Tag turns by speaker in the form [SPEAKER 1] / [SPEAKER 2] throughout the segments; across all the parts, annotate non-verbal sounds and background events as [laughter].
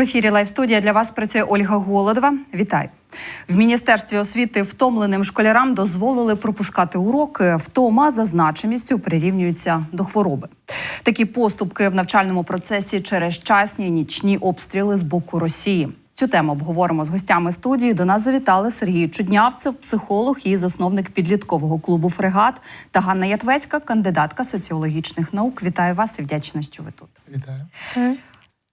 [SPEAKER 1] В ефірі Лайв студія для вас працює Ольга Голодова. Вітаю. В міністерстві освіти втомленим школярам дозволили пропускати уроки. Втома за значимістю прирівнюється до хвороби. Такі поступки в навчальному процесі через частні і нічні обстріли з боку Росії. Цю тему обговоримо з гостями студії. До нас завітали Сергій Чуднявцев, психолог і засновник підліткового клубу Фрегат та Ганна Ятвецька, кандидатка соціологічних наук. Вітаю вас і вдячна, що ви тут.
[SPEAKER 2] Вітаю.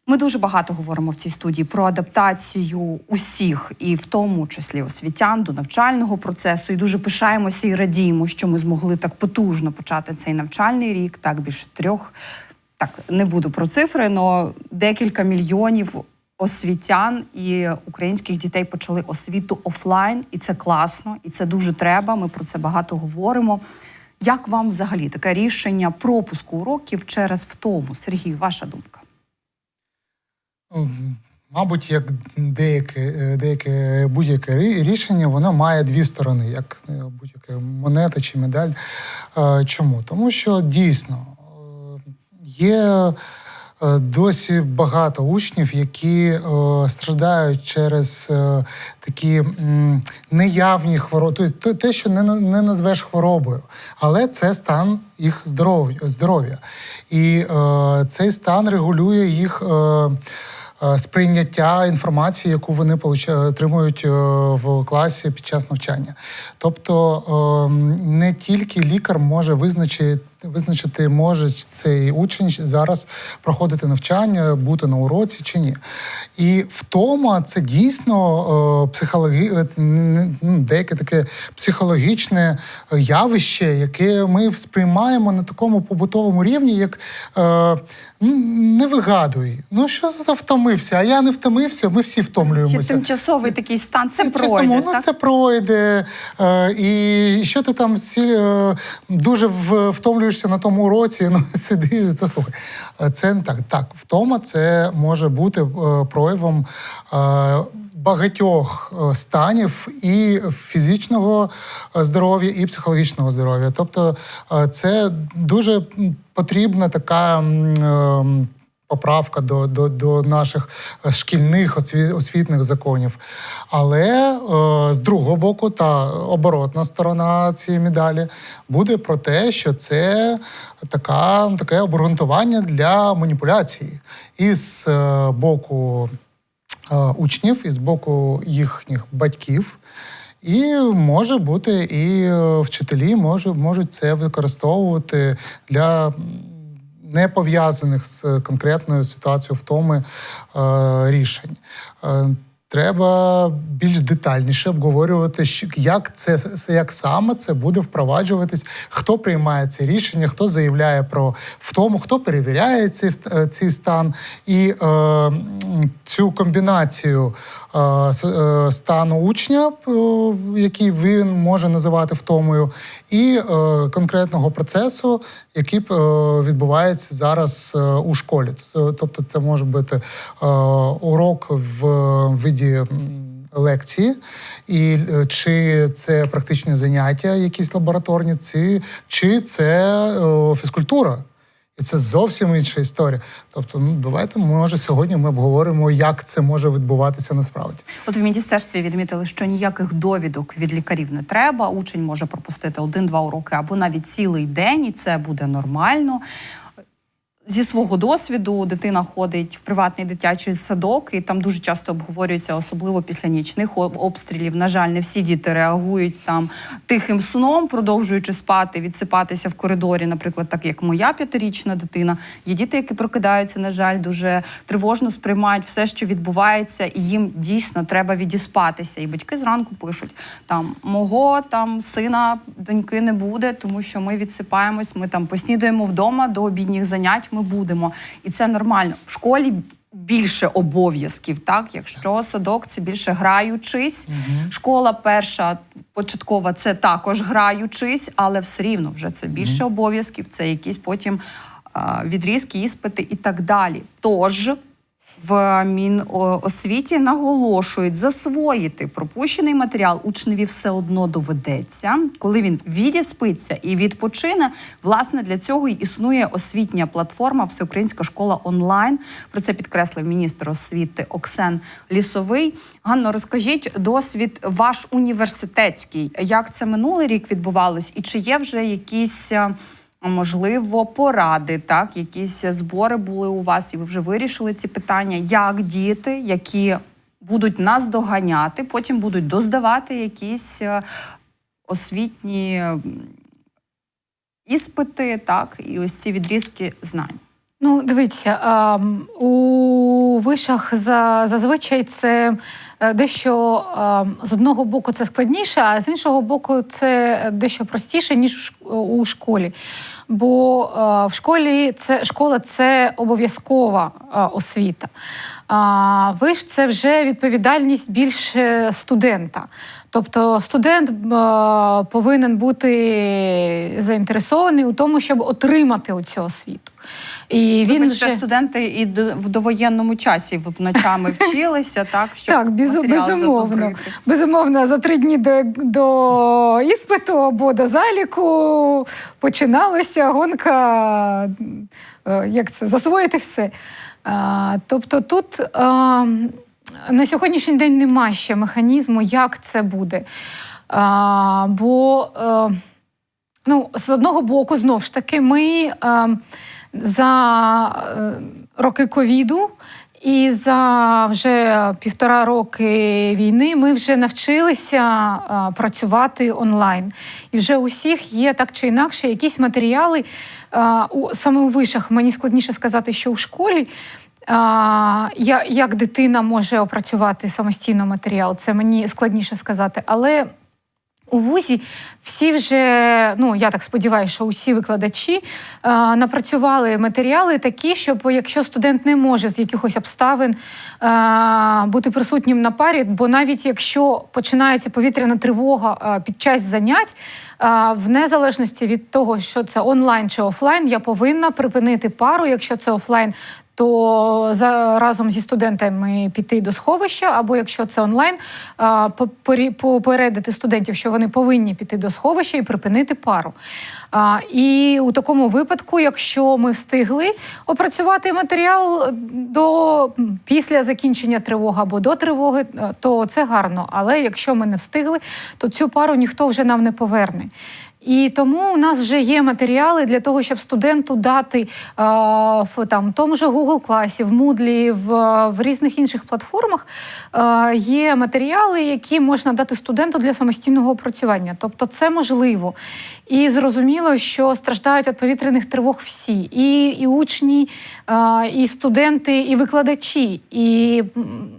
[SPEAKER 1] Ми дуже багато говоримо в цій студії про адаптацію усіх, і в тому числі освітян до навчального процесу. І дуже пишаємося і радіємо, що ми змогли так потужно почати цей навчальний рік. Так більше трьох. Так не буду про цифри, але декілька мільйонів освітян і українських дітей почали освіту офлайн, і це класно, і це дуже треба. Ми про це багато говоримо. Як вам взагалі таке рішення пропуску уроків через втому? Сергій, ваша думка?
[SPEAKER 2] Ну, Мабуть, як деяке, деяке будь-яке рішення, воно має дві сторони, як е, будь-яка монета чи медаль. Е, Чому? Тому що дійсно е, є досі багато учнів, які страждають через такі неявні хвороби, тобто те, що не, назвеш хворобою, але це стан їх здоров'я. І цей стан регулює їх. Е, сприйняття інформації, яку вони отримують е, в класі під час навчання. Тобто е, не тільки лікар може визначити. Визначити, може цей учень зараз проходити навчання, бути на уроці чи ні. І втома це дійсно е, психологі... ну, деяке таке психологічне явище, яке ми сприймаємо на такому побутовому рівні, як не вигадуй. Ну що ти втомився? А я не втомився, ми всі
[SPEAKER 1] Чи
[SPEAKER 2] втомлюємося.
[SPEAKER 1] тимчасовий такий стан, це
[SPEAKER 2] Чесно,
[SPEAKER 1] пройде.
[SPEAKER 2] ну
[SPEAKER 1] так?
[SPEAKER 2] це пройде. Е, і що ти там всі, е, дуже втомлюєшся на тому уроці? [laughs] Ну, сиди, це слухай. Це не так. Так, втома це може бути е, проявом. Е, Багатьох е, станів і фізичного е, здоров'я, і психологічного здоров'я. Тобто це дуже потрібна така е, поправка до, до, до наших шкільних освітних законів. Але е, з другого боку, та оборотна сторона цієї медалі буде про те, що це така, таке обґрунтування для маніпуляції. І з е, боку е, учнів, і з боку їхніх батьків. І може бути, і е, вчителі може, можуть це використовувати для не пов'язаних з конкретною ситуацією втоми е, рішень. Е, Треба більш детальніше обговорювати, як це як саме це буде впроваджуватись, хто приймає це рішення, хто заявляє про втому, хто перевіряє цей, цей стан, і е, цю комбінацію стану учня, е, який він може називати втомою, і е, конкретного процесу, який е, відбувається зараз е, у школі. Тобто, це може бути е, урок в виді. Лекції, і е, чи це практичні заняття, якісь лабораторні, чи це е, фізкультура. І це зовсім інша історія. Тобто, ну давайте, може, сьогодні ми обговоримо, як це може відбуватися насправді.
[SPEAKER 1] От в міністерстві відмітили, що ніяких довідок від лікарів не треба. Учень може пропустити один-два уроки або навіть цілий день, і це буде нормально. Зі свого досвіду дитина ходить в приватний дитячий садок, і там дуже часто обговорюється, особливо після нічних обстрілів. На жаль, не всі діти реагують там тихим сном, продовжуючи спати, відсипатися в коридорі, наприклад, так як моя п'ятирічна дитина. Є діти, які прокидаються, на жаль, дуже тривожно сприймають все, що відбувається, і їм дійсно треба відіспатися. І батьки зранку пишуть: там мого там сина, доньки не буде, тому що ми відсипаємось. Ми там поснідаємо вдома до обідніх занять. Ми будемо, і це нормально. В школі. Більше обов'язків, так? Якщо садок це більше граючись, школа перша початкова це також граючись, але все рівно вже це більше обов'язків, це якісь потім а, відрізки, іспити і так далі. Тож В Міносвіті наголошують, засвоїти пропущений матеріал учневі все одно доведеться, коли він відіспиться і відпочине. Власне для цього й існує освітня платформа Всеукраїнська школа онлайн. Про це підкреслив міністр освіти Оксен Лісовий. Ганно, розкажіть досвід ваш університетський. Як це минулий рік відбувалось, і чи є вже якісь е, можливо поради, так? Якісь збори були у вас, і ви вже вирішили ці питання, як діти, які будуть нас доганяти, потім будуть доздавати якісь е, освітні іспити, так, і ось ці відрізки знань.
[SPEAKER 3] Ну, дивіться, у вишах за, зазвичай це е, дещо з одного боку це складніше, а з іншого боку, це дещо простіше, ніж у школі. Бо е, в школі це школа це обов'язкова е, освіта. А виш це вже відповідальність більше студента. Тобто студент е, повинен бути заінтересований у тому, щоб отримати оцю освіту. І він
[SPEAKER 1] Вибачте,
[SPEAKER 3] вже
[SPEAKER 1] студенти і в довоєнному часі ви ночами вчилися, [laughs] так щоб
[SPEAKER 3] так, без, безумовно.
[SPEAKER 1] зазубрити.
[SPEAKER 3] Безумовно, за три дні до, до іспиту або до заліку починалася гонка, е, як це, засвоїти все. Тобто тут на сьогоднішній день нема ще механізму, як це буде. Бо е, ну, з одного боку, знов ж таки, ми е, за е, роки ковіду і за вже півтора роки війни ми вже навчилися працювати онлайн. І вже у всіх є так чи інакше якісь матеріали. у, саме у вишах мені складніше сказати, що у школі. А, як дитина може опрацювати самостійно матеріал, це мені складніше сказати. Але у вузі всі вже, ну я так сподіваюся, що усі викладачі е, напрацювали матеріали такі, щоб якщо студент не може з якихось обставин е, бути присутнім на парі, бо навіть якщо починається повітряна тривога е, під час занять, е, в незалежності від того, що це онлайн чи офлайн, я повинна припинити пару. Якщо це офлайн, то за разом зі студентами піти до сховища, або якщо це онлайн, попередити студентів, що вони повинні піти до сховища і припинити пару. І у такому випадку, якщо ми встигли опрацювати матеріал до після закінчення тривоги або до тривоги, то це гарно. Але якщо ми не встигли, то цю пару ніхто вже нам не поверне. І тому у нас вже є матеріали для того, щоб студенту дати в там тому же Google класі, в Moodle, в, в різних інших платформах є матеріали, які можна дати студенту для самостійного опрацювання. Тобто це можливо. І зрозуміло, що страждають від повітряних тривог всі, і, і учні, і студенти, і викладачі. І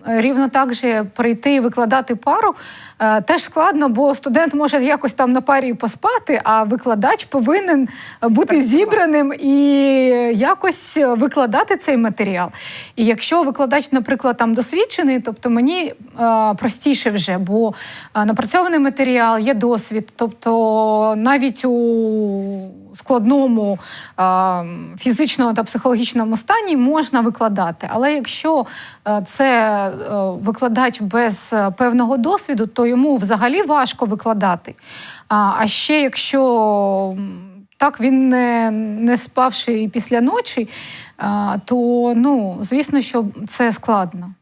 [SPEAKER 3] рівно так же прийти і викладати пару теж складно, бо студент може якось там на парі поспати, а викладач повинен бути
[SPEAKER 1] так,
[SPEAKER 3] зібраним і якось викладати цей матеріал. І якщо викладач, наприклад, там досвідчений, тобто мені е, простіше вже, бо е, напрацьований матеріал, є досвід, тобто навіть у складному фізичному та психологічному стані можна викладати. Але якщо е, це е, викладач без е, певного досвіду, то йому взагалі важко викладати. А ще якщо так він не, не спавши після ночі, то ну, звісно, що це складно.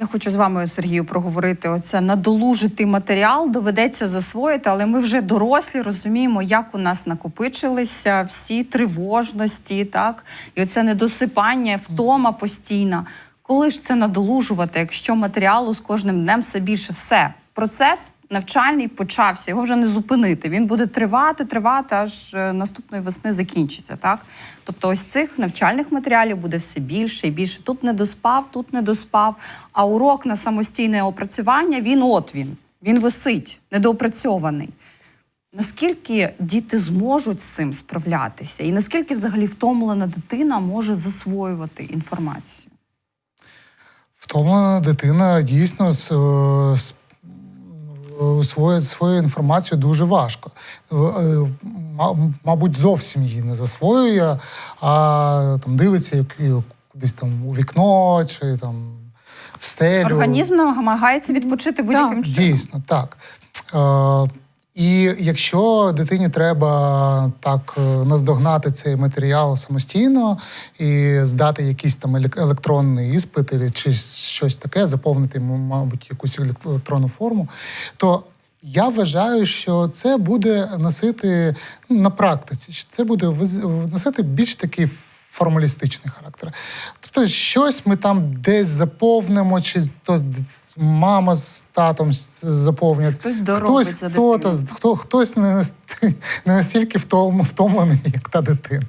[SPEAKER 1] Я хочу з вами, Сергію, проговорити. Оце надолужити матеріал, доведеться засвоїти, але ми вже дорослі розуміємо, як у нас накопичилися всі тривожності, так? І оце недосипання, втома постійна. Коли ж це надолужувати, якщо матеріалу з кожним днем все більше, все. Процес навчальний почався, його вже не зупинити. Він буде тривати, тривати, аж е, наступної весни закінчиться. Так, тобто, ось цих навчальних матеріалів буде все більше і більше. Тут не доспав, тут не доспав. А урок на самостійне опрацювання він от він. Він висить, недоопрацьований. Наскільки діти зможуть з цим справлятися, і наскільки взагалі втомлена дитина може засвоювати інформацію?
[SPEAKER 2] Втомлена дитина дійсно з, е, з усвоїть свою інформацію дуже важко. Е, е, ма- Мабуть, зовсім її не засвоює, а там дивиться як- кудись там у вікно чи там в стелю.
[SPEAKER 1] Організм намагається відпочити будь-яким чином.
[SPEAKER 2] Дійсно, так. І якщо дитині треба так е, наздогнати цей матеріал самостійно і здати якийсь там елек- електронний іспит чи щось таке, заповнити, мабуть, якусь електронну форму, то я вважаю, що це буде носити ну, на практиці, це буде носити більш такий формалістичний характер. Тобто щось ми там десь заповнимо, чи хтось мама з татом заповнять.
[SPEAKER 1] Хтось доробить
[SPEAKER 2] хтось,
[SPEAKER 1] за
[SPEAKER 2] хто,
[SPEAKER 1] дитину.
[SPEAKER 2] хто, хтось не, [laughs] не настільки втомлений, як та дитина.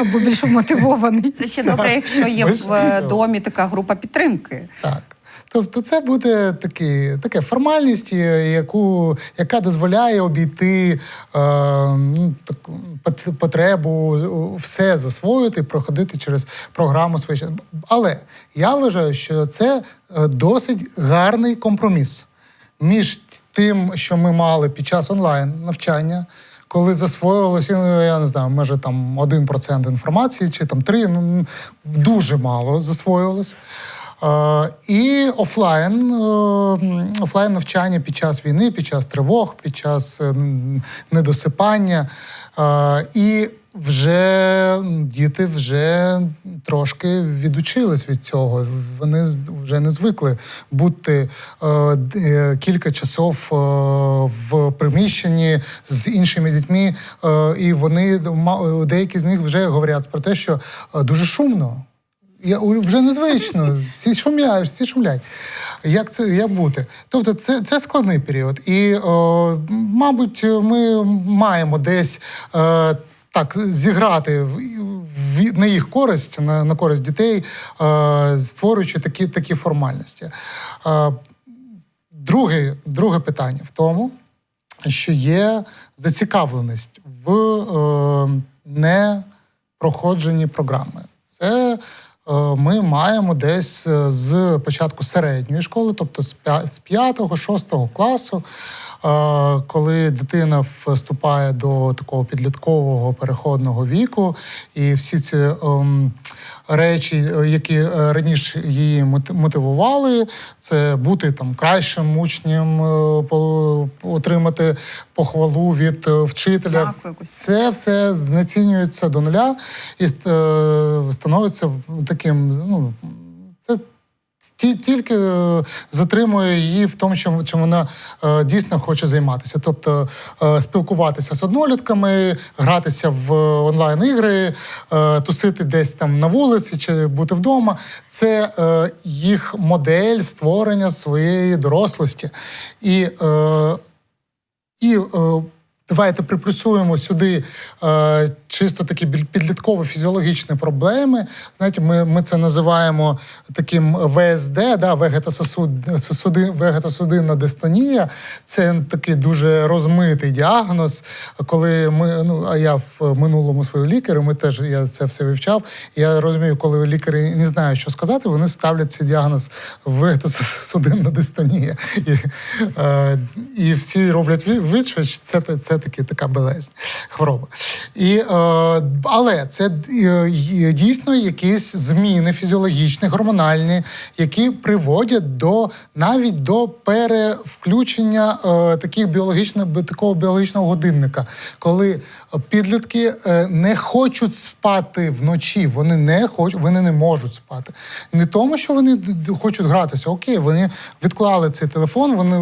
[SPEAKER 3] Або більш мотивований.
[SPEAKER 1] Це ще добре, якщо є в домі така група підтримки.
[SPEAKER 2] Так. Тобто це буде такі, така формальність, е, яку, яка дозволяє обійти е, ну, таку потребу все засвоїти, проходити через програму своєї. Але я вважаю, що це е, досить гарний компроміс між тим, що ми мали під час онлайн навчання. Коли засвоїлося, ну, я не знаю, може там 1% інформації, чи там 3%, ну дуже мало засвоїлось. І офлайн, е, офлайн навчання під час війни, під час тривог, під час е, недосипання. І вже діти вже трошки відучились від цього. Вони вже не звикли бути е, кілька часов в приміщенні з іншими дітьми, і вони деякі з них вже говорять про те, що дуже шумно. Я вже незвично, всі шумляють, всі шумлять. Як це як бути? Тобто, це, це складний період. І, о, мабуть, ми маємо десь е, так зіграти на їх користь, на, на користь дітей, е, створюючи такі, такі формальності. Е, друге, друге питання в тому, що є зацікавленість в е, непроходженні програми. Це ми маємо десь е, з початку середньої школи, тобто з 5-6 класу, е, коли дитина вступає до такого підліткового переходного віку, і всі ці ем, речі, е, які е, раніше її мот- мотивували, це бути там кращим учнем, е, отримати похвалу від вчителя. Це все знецінюється до нуля і становиться таким. Ну, тільки е, затримує її в тому, чим, чим вона е, дійсно хоче займатися. Тобто е, спілкуватися з однолітками, гратися в онлайн-ігри, е, тусити десь там на вулиці чи бути вдома. Це їх модель створення своєї дорослості. І і е, давайте приплюсуємо сюди е, чисто такі біль- підлітково-фізіологічні проблеми. Знаєте, ми, ми це називаємо таким ВСД, да, вегетосудинна дистонія. Це такий дуже розмитий діагноз. Коли ми, ну, а я в минулому свою лікарю, ми теж я це все вивчав. Я розумію, коли лікарі не знають, що сказати, вони ставлять цей діагноз вегетосудинна дистонія. І, е, і всі роблять ви- що це, це таки така болезнь, хвороба. І, е, але це е, дійсно якісь зміни фізіологічні, гормональні, які приводять до навіть до перевключення е, таких біологічно, такого біологічного годинника, коли підлітки не хочуть спати вночі, вони не хочуть, вони не можуть спати. Не тому, що вони хочуть гратися. Окей, вони відклали цей телефон, вони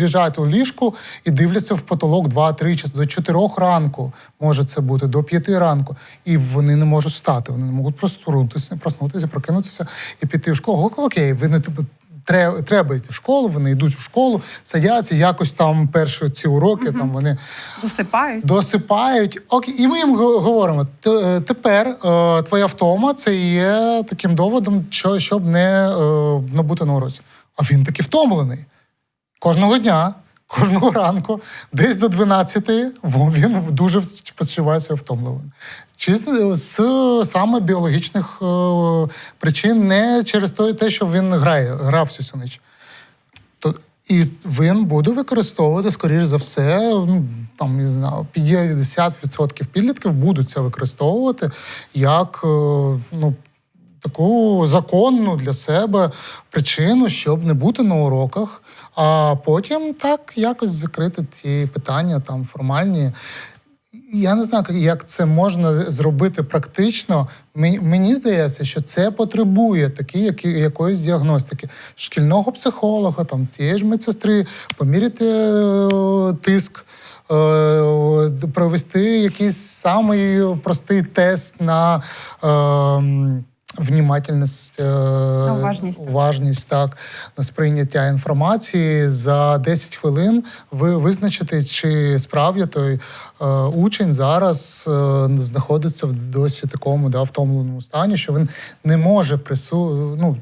[SPEAKER 2] лежать у ліжку і дивляться в потолок 2-3 чи до 4 ранку. Може це бути до 5 ранку. І вони не можуть встати. Вони не можуть проснутися, проснутися, прокинутися і піти в школу. Окей, ви не Треба, йти в школу, вони йдуть в школу, садяться, якось там перші ці уроки, там вони
[SPEAKER 1] Досипають.
[SPEAKER 2] досипають. Окей, і ми їм говоримо: е, тепер е, твоя втома це є таким доводом, що, щоб не, е, не бути на уроці. А він таки втомлений. Кожного дня, кожного ранку, десь до 12 во- він дуже почувається втомленим. Чисто з саме біологічних е, причин, не через те, що він грає, грав всю ніч. То, і він буде використовувати, скоріш за все, ну, там, не знаю, 50% підлітків будуть це використовувати як е, ну, таку законну для себе причину, щоб не бути на уроках, а потім так якось закрити ті питання там формальні. Я не знаю, як це можна зробити практично. Мені, здається, що це потребує такі, які, якоїсь діагностики шкільного психолога, там тієї ж медсестри, поміряти е, тиск, е, провести якийсь самий простий тест на. Е, Внімательність, е,
[SPEAKER 1] уважність.
[SPEAKER 2] уважність, так, на сприйняття інформації за 10 хвилин ви визначите, чи справді той е, учень зараз е, знаходиться в досі такому да, втомленому стані, що він не може прису... ну,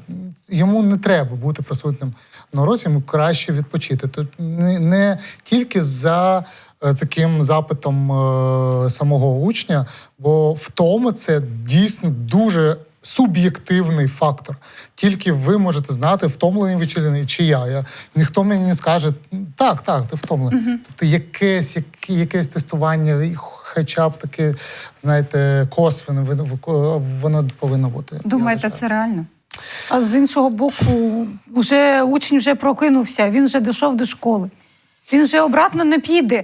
[SPEAKER 2] йому не треба бути присутнім на уроці, йому краще відпочити. Тут не, не тільки за е, таким запитом е, самого учня, бо втома це дійсно дуже суб'єктивний фактор. Тільки ви можете знати, втомлений ви чи чи я. я. Ніхто мені не скаже, так, так, ти втомлений. Тобто якесь, яке, якесь тестування, хоча б таке, знаєте, косвене, воно повинно бути.
[SPEAKER 1] Думаєте, це реально?
[SPEAKER 3] А з іншого боку, вже учень вже прокинувся, він вже дійшов до школи. Він вже обратно не піде.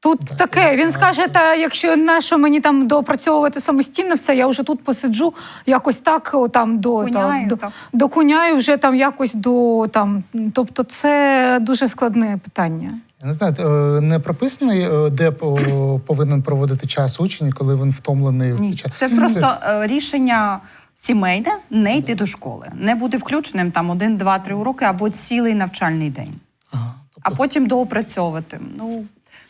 [SPEAKER 3] Тут
[SPEAKER 2] Так,
[SPEAKER 3] таке, він скаже, та якщо на що мені там доопрацьовувати самостійно все, я вже тут посиджу, якось так о, там до,
[SPEAKER 1] Куняю,
[SPEAKER 3] до,
[SPEAKER 1] так.
[SPEAKER 3] докуняю вже там якось до там. Тобто, це дуже складне питання.
[SPEAKER 2] Я не знаю, е, не прописано, е, де повинен проводити час учень, коли він втомлений.
[SPEAKER 1] Ні, це просто е, рішення сімейне не йти до школи, не бути включеним там один, два, три уроки або цілий навчальний день,
[SPEAKER 2] Ага,
[SPEAKER 1] а
[SPEAKER 2] тобто
[SPEAKER 1] потім доопрацьовувати. Ну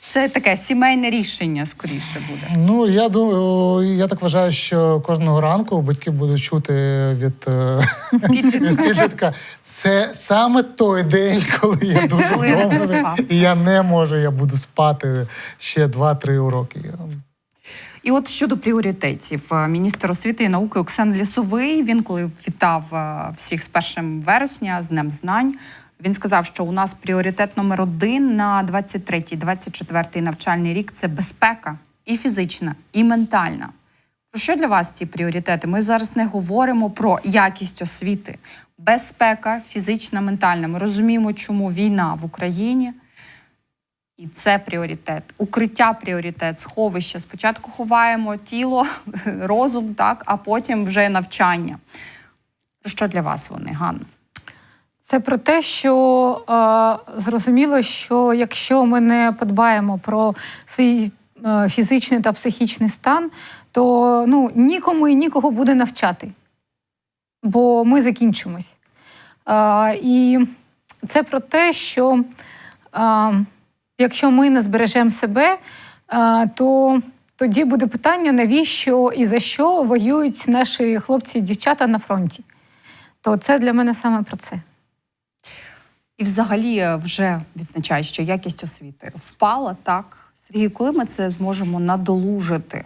[SPEAKER 1] це таке сімейне рішення скоріше буде.
[SPEAKER 2] Ну я думаю, я так вважаю, що кожного ранку батьки будуть чути від, е, підлітка. Це саме той день, коли я [laughs] дуже втомлений, і я не можу, я буду спати ще 2-3 уроки.
[SPEAKER 1] І от щодо пріоритетів, е, міністр освіти і науки Оксан Лісовий. Він коли вітав е, всіх з 1 вересня з Днем знань. Він сказав, що у нас пріоритет номер один на 23-24 навчальний рік це безпека і фізична, і ментальна. Про що для вас ці пріоритети? Ми зараз не говоримо про якість освіти, безпека, фізична, ментальна. Ми розуміємо, чому війна в Україні. І це пріоритет. Укриття пріоритет, сховище. Спочатку ховаємо тіло, [laughs] розум, так, а потім вже навчання. Про що для вас вони, Ганна?
[SPEAKER 3] Це про те, що е, зрозуміло, що якщо ми не подбаємо про свій е, фізичний та психічний стан, то ну, нікому і нікого буде навчати, бо ми закінчимось. Е, і це про те, що е, якщо ми не збережемо себе, е, то тоді буде питання, навіщо і за що воюють наші хлопці і дівчата на фронті. То це для мене саме про це.
[SPEAKER 1] І взагалі е, вже відзначають, що якість освіти впала так. Сергій, коли ми це зможемо надолужити?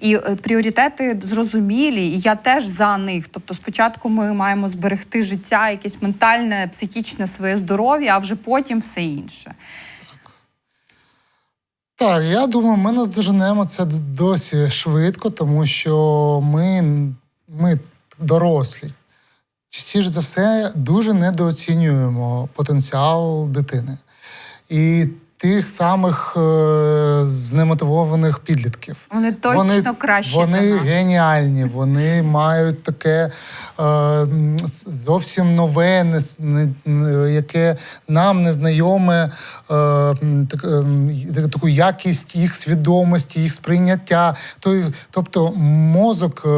[SPEAKER 1] І е, пріоритети зрозумілі, і я теж за них. Тобто, спочатку ми маємо зберегти життя, якесь ментальне, психічне своє здоров'я, а вже потім все інше.
[SPEAKER 2] Так, я думаю, ми наздоженемо це досі швидко, тому що ми, ми дорослі. Частіше за все, дуже недооцінюємо потенціал дитини. І тих самих е, знемотивованих підлітків.
[SPEAKER 1] Вони точно кращі
[SPEAKER 2] Вони
[SPEAKER 1] за нас.
[SPEAKER 2] геніальні, вони мають таке зовсім нове, не, не, не- яке нам незнайоме, е, м, так, таку якість їх свідомості, їх сприйняття. Тобто мозок е,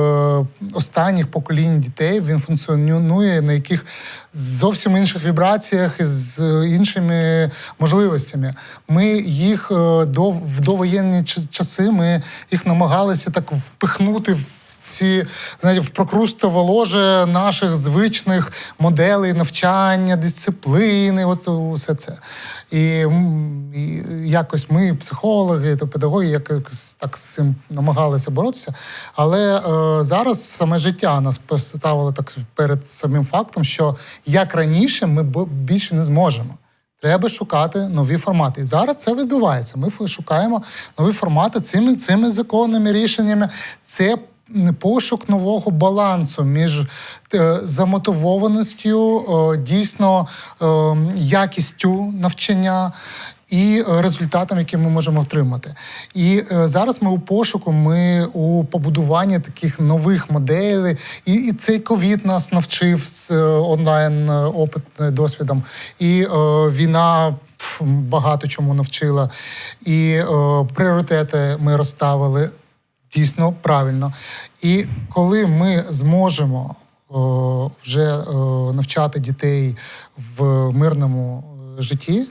[SPEAKER 2] останніх поколінь дітей він функціонує на яких зовсім інших вібраціях і з е, іншими можливостями. Ми їх е, до в довоєнні часи ми їх намагалися так впихнути в. Ці знаєте, в прокрустове ложе наших звичних моделей навчання, дисципліни, от усе це. І, і якось ми, психологи та педагоги, якось так з цим намагалися боротися. Але е, зараз саме життя нас поставило так перед самим фактом, що як раніше ми більше не зможемо. Треба шукати нові формати. І зараз це відбувається. Ми шукаємо нові формати цими, цими законними рішеннями. Це пошук нового балансу між е, замотивованістю, е, дійсно е, якістю навчання. І результатом, який ми можемо отримати, і е, зараз ми у пошуку, ми у побудуванні таких нових моделей, і, і цей ковід нас навчив з е, онлайн опит досвідом, і е, війна багато чому навчила, і е, пріоритети ми розставили дійсно правильно. І коли ми зможемо е, вже е, навчати дітей в мирному е, житті,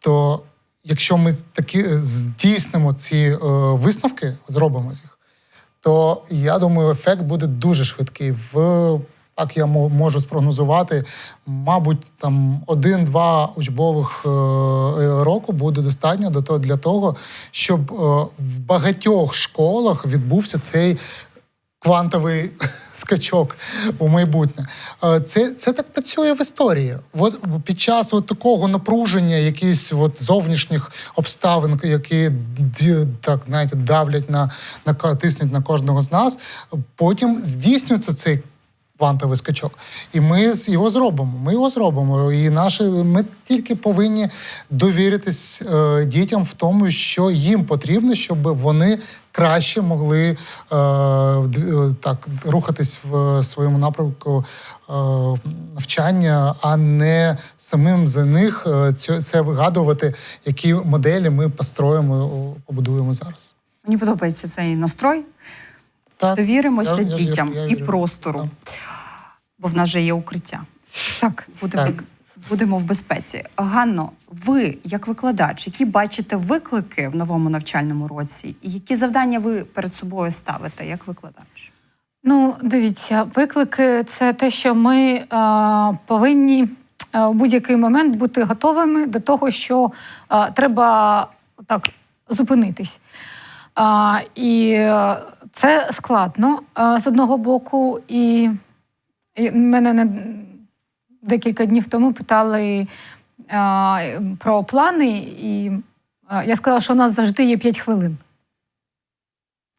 [SPEAKER 2] то якщо ми таки е, здійснимо ці висновки, зробимо їх, то я думаю, ефект буде дуже швидкий. В так я можу спрогнозувати, мабуть, там один-два учбових е, е, року буде достатньо для того, щоб е, в багатьох школах відбувся цей квантовий [laughs] скачок у майбутнє. Це, це так працює в історії. От під час от такого напруження, якісь от зовнішніх обставин, які так знаєте, давлять на, на тиснуть на кожного з нас, потім здійснюється цей. Квантовий скачок, і ми його зробимо. Ми його зробимо. І наші ми тільки повинні довіритись е, дітям в тому, що їм потрібно, щоб вони краще могли е, е, так рухатись в своєму напрямку е, навчання, а не самим за них е, це вигадувати, які моделі ми построїмо, побудуємо зараз.
[SPEAKER 1] Мені подобається цей настрой.
[SPEAKER 2] Так,
[SPEAKER 1] Довіримося
[SPEAKER 2] я- я вірю,
[SPEAKER 1] дітям
[SPEAKER 2] я
[SPEAKER 1] і простору, бо в нас же є укриття.
[SPEAKER 3] Так.
[SPEAKER 1] Будемо,
[SPEAKER 2] Так.
[SPEAKER 1] будемо в безпеці. Ганно, ви, як викладач, які бачите виклики в новому навчальному році, і які завдання ви перед собою ставите як викладач?
[SPEAKER 3] Ну, дивіться, виклики це те, що ми е, повинні е, у будь-який момент бути готовими до того, що е, треба так зупинитись. А, і е, це складно е, з одного боку, і мене не декілька днів тому питали про плани, і я сказала, що у нас завжди є 5 хвилин.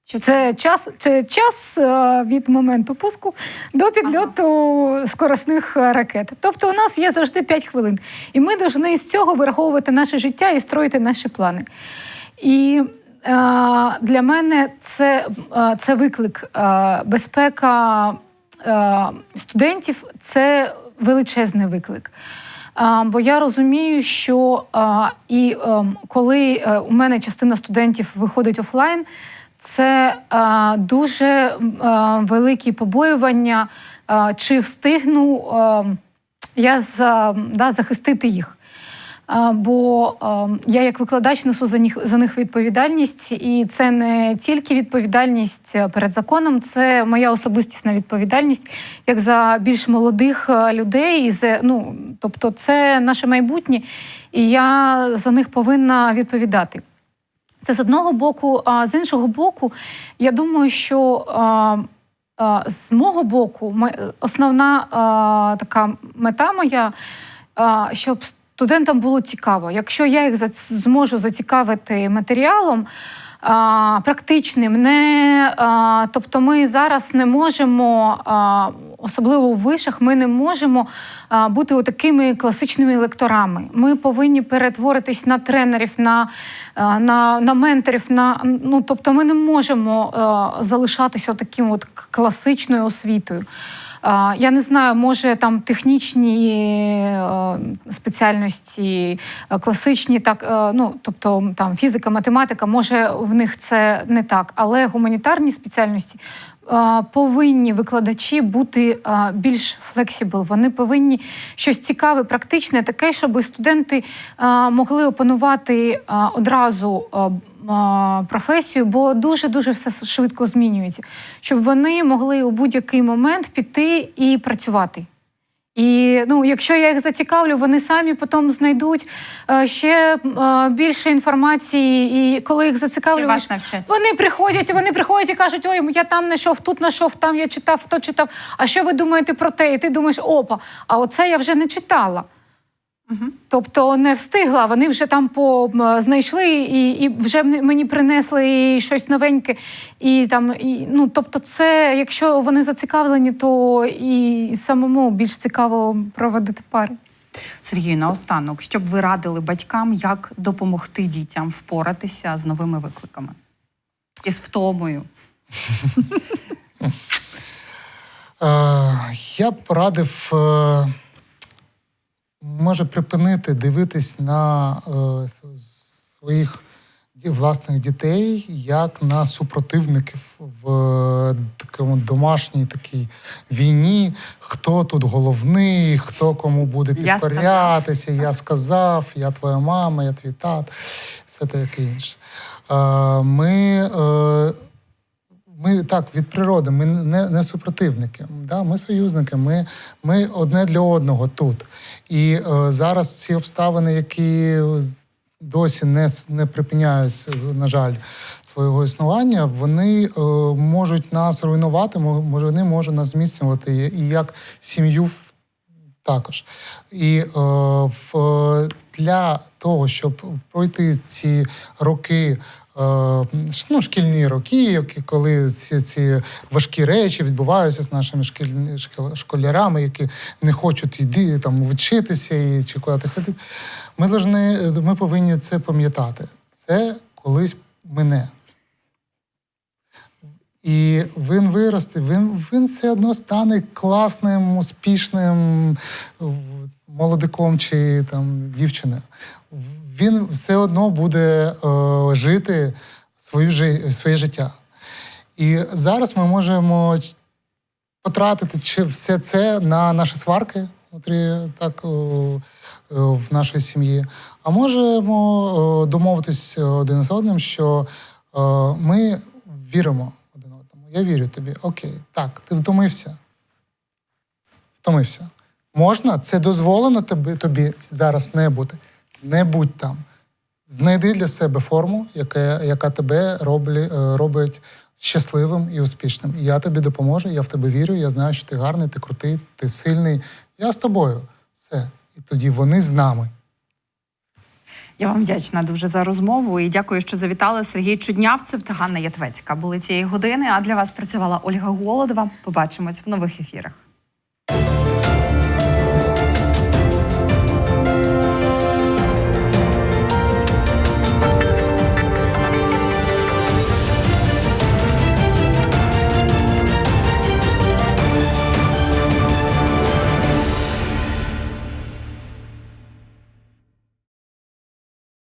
[SPEAKER 1] Що
[SPEAKER 3] Це час, це час від моменту пуску до підльоту скоросних е, ракет. Тобто, у нас є завжди 5 хвилин, і ми повинні з цього вираховувати наше життя і строїти наші плани. І е, для мене це, це виклик. Безпека студентів це величезний виклик. Бо я розумію, що і ем, коли е, у мене частина студентів виходить офлайн, це дуже великі побоювання, чи встигну я захистити їх. Бо я як викладач несу за них за них відповідальність, і це не тільки відповідальність е, перед законом, це моя особистісна відповідальність як за більш молодих е, людей. І за, ну, тобто, це наше майбутнє, і я за них повинна відповідати. Це з одного боку, а з іншого боку, я думаю, що а, а, з мого боку, основна а, така мета моя, а, щоб студентам було цікаво. Якщо я їх зможу зацікавити матеріалом. Практичним, не тобто ми зараз не можемо, особливо у вишах, ми не можемо бути такими класичними лекторами. Ми повинні перетворитись на тренерів, на, на, на менторів. На, ну, тобто ми не можемо залишатися таким от класичною освітою. Я не знаю, може там технічні е, спеціальності, е, класичні, так е, ну тобто там фізика, математика, може в них це не так, але гуманітарні спеціальності. Повинні викладачі бути більш флексібл. Вони повинні щось цікаве, практичне, таке, щоб студенти могли опанувати одразу професію, бо дуже дуже все швидко змінюється, щоб вони могли у будь-який момент піти і працювати. І ну, якщо я їх зацікавлю, вони самі потім знайдуть е, ще е, більше інформації. І коли їх зацікавлю,
[SPEAKER 1] вас навчать.
[SPEAKER 3] вони приходять, вони приходять і кажуть: ой, я там знайшов, тут знайшов, там я читав, то читав. А що ви думаєте про те? І ти думаєш, опа, а оце я вже не читала. Тобто не встигла, вони вже там по знайшли і, і вже мені принесли і щось новеньке. І там, і, ну тобто, це якщо вони зацікавлені, то і самому більш цікаво проводити пари.
[SPEAKER 1] Сергію, наостанок, щоб ви радили батькам, як допомогти дітям впоратися з новими викликами із втомою. [laughs]
[SPEAKER 2] Е, я б радив, е, може, припинити дивитись на е, своїх власних дітей як на супротивників в е, такому домашній такій війні. Хто тут головний, хто кому буде
[SPEAKER 1] Я сказав.
[SPEAKER 2] підкорятися, я сказав, я твоя мама, я твій тат, все таке інше. Е, Ми е, ми так від природи, ми не, не супротивники. Да? Ми союзники, ми, ми одне для одного тут. І е, зараз ці обставини, які досі не, не припиняють, е, на жаль, свого існування, вони е, можуть нас руйнувати, може, вони можуть нас зміцнювати і- як сім'ю також. І е, в, для того, щоб пройти ці роки. е, Ну, шкільні роки, коли ці, ці важкі речі відбуваються з нашими шкільні, школярами, які не хочуть йти там вчитися і чи куди ходити. Ми, должны, ми повинні це пам'ятати. Це колись мине. І він виросте, він, він все одно стане класним, успішним е, молодиком чи там дівчиною. Він все одно буде е, жити свою, своє життя. І зараз ми можемо потратити все це на наші сварки внутрі, так, е, в нашій сім'ї. А можемо е, домовитись один з одним, що е, ми віримо один одному. Я вірю тобі. Окей, так, ти втомився. Втомився. Можна, це дозволено тобі, тобі зараз не бути. Не будь там. Знайди для себе форму, яка, яка тебе роблі, е, робить щасливим і успішним. І я тобі допоможу, я в тебе вірю, я знаю, що ти гарний, ти крутий, ти сильний. Я з тобою. Все. І тоді вони з нами.
[SPEAKER 1] Я вам вдячна дуже за розмову і дякую, що завітали Сергій Чуднявцев та Ганна Ятвецька. Були цієї години. А для вас працювала Ольга Голодова. Побачимось в нових ефірах.